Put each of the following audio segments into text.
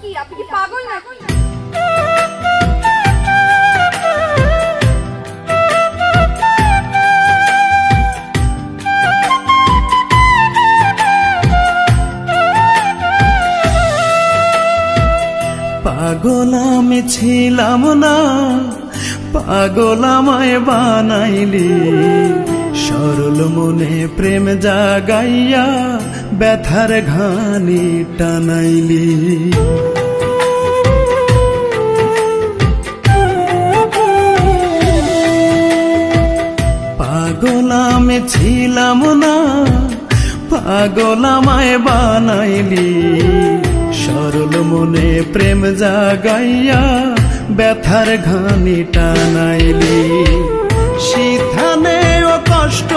কি? আপনি কি পাগল নাকি পাগল ছিলাম না পাগল বানাইলি। মনে প্রেম জাগাইয়া ব্যথার ঘানি টানাইলি। পাগল আমি ছিলাম না, পাগল আমায় বানাইলি। সরল মনে প্রেম জাগাইয়া ব্যথার ঘানি টানাইলি। শীথানে ও কষ্ট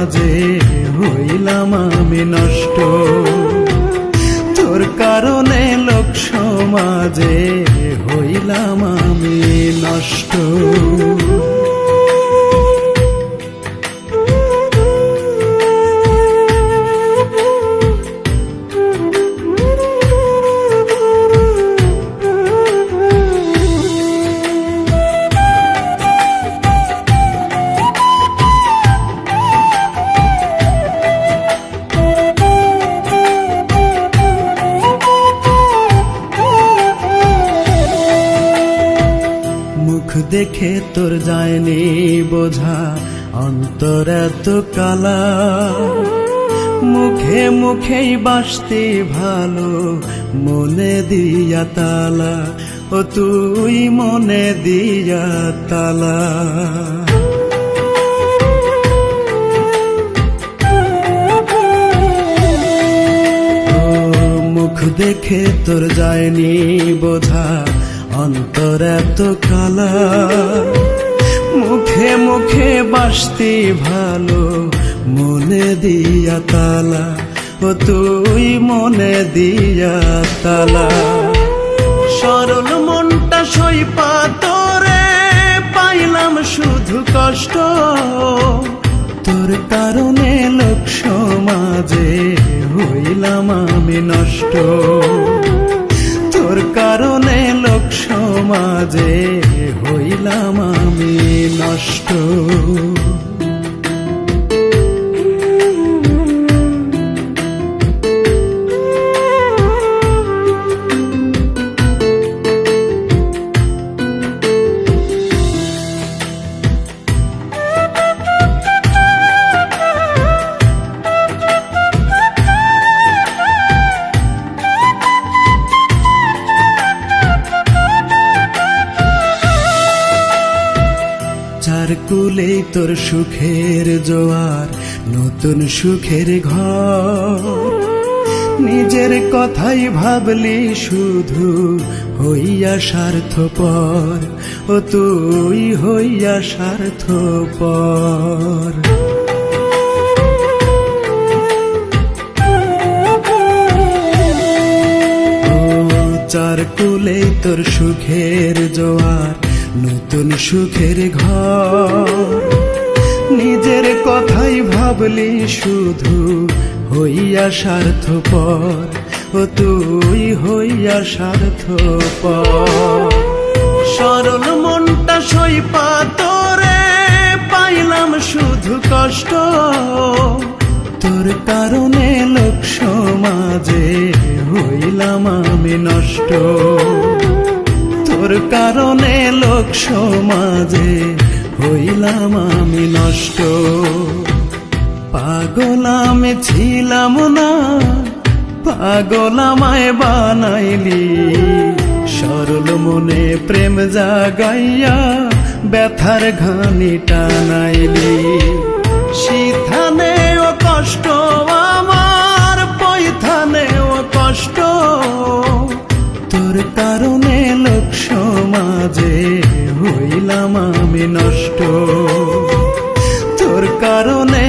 সমাজে হইলাম আমি নষ্ট। তোর কারণে লোক সমাজে হইলাম আমি নষ্ট। দেখে তোর যায়নি বোঝা অন্তর এত কালা। মুখে মুখেই বাসতে ভালো, মনে দিয়া তালা, ও তুই মনে দিয়া তালা। দেখে তোর যায়নি বোঝা অন্তর এত কালা, মুখে মুখে বাসতি ভালো, মনে দিয়া তালা, ও তুই মনে দিয়া তালা। সরল মনটা সইপা তোরে পাইলাম শুধু কষ্ট। তোর কারণে লোক সমাজে হইলাম আমি নষ্ট। তোর কারণে লোক সমাজে হইলাম আমি নষ্ট। চার কুলেই তোর সুখের জোয়ার, নতুন সুখের ঘর। নিজের কথাই ভাবলি শুধু হইয়া স্বার্থপর, ও তুই হইয়া স্বার্থপর। চার কুলে তোর সুখের জোয়ার নতুন সুখের ঘর। নিজের কথাই ভাবলি শুধু হইয়া স্বার্থপর ও তুই হইয়া স্বার্থপর। সরল মনটা সইপা তোরে পাইলাম শুধু কষ্ট। তোর কারণে লোক সমাজে হইলাম আমি নষ্ট। তোর কারণে লোক সমাজে হইলাম আমি নষ্ট। পাগল আমি ছিলাম না, পাগল আমায় বানাইলি। সরল মনে প্রেম জাগাইয়া ব্যথার ঘানি টানাইলি। আমি নষ্ট। তোর কারণে